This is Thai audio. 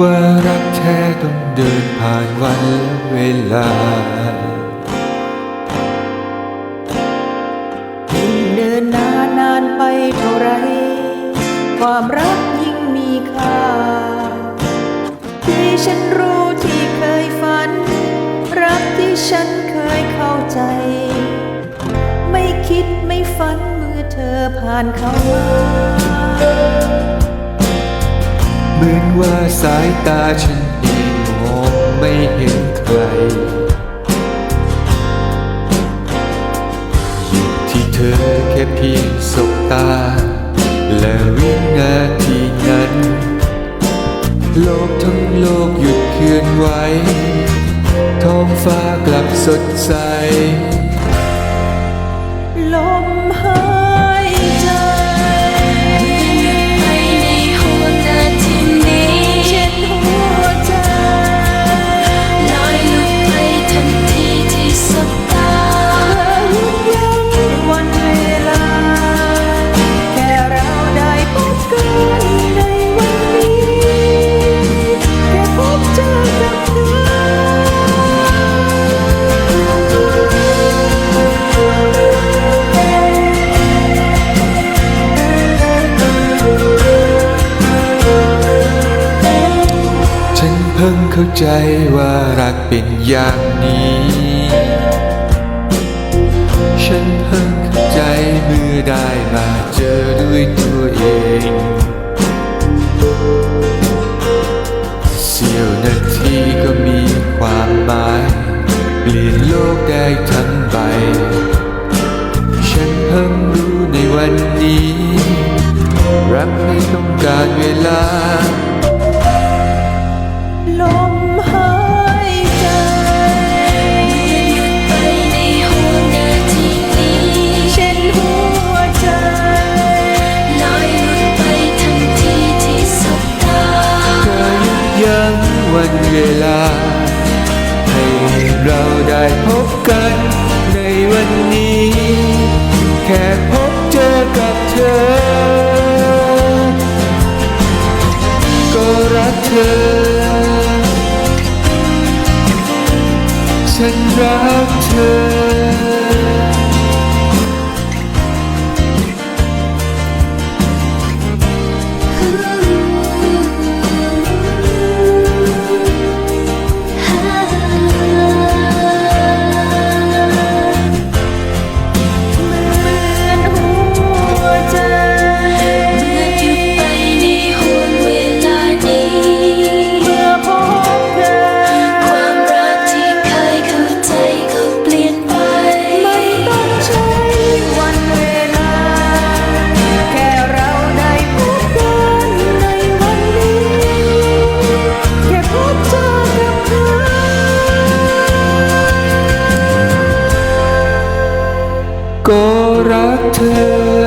ว่ารักแท้ต้องเดินผ่านวันและเวลา ยิ่งเดินนานนานไปเท่าไร ความรักยิ่งมีค่า ที่ฉันรู้ที่เคยฝัน รักที่ฉันเคยเข้าใจ ไม่คิดไม่ฝันเมื่อเธอผ่านเข้ามา เหมือนว่าสายตาฉันเองมองไม่เห็นใคร อยู่ที่เธอแค่เพียงสบตา และวินาทีนั้น โลกทั้งโลกหยุดเคลื่อนไหวท้องฟ้ากลับสดใส เพิ่งเข้าใจว่ารักเป็นอย่างนี้ ฉันเพิ่งเข้าใจเมื่อได้มาเจอด้วยตัวเองเสี้ยวนาทีก็มีความหมาย เปลี่ยนโลกได้ทั้งใบ ฉันเพิ่งรู้ในวันนี้ รักไม่ต้องการเวลา เราได้พบกันในวันนี้ แค่พบเจอกับเธอ ก็รักเธอ ฉันรักเธอ รั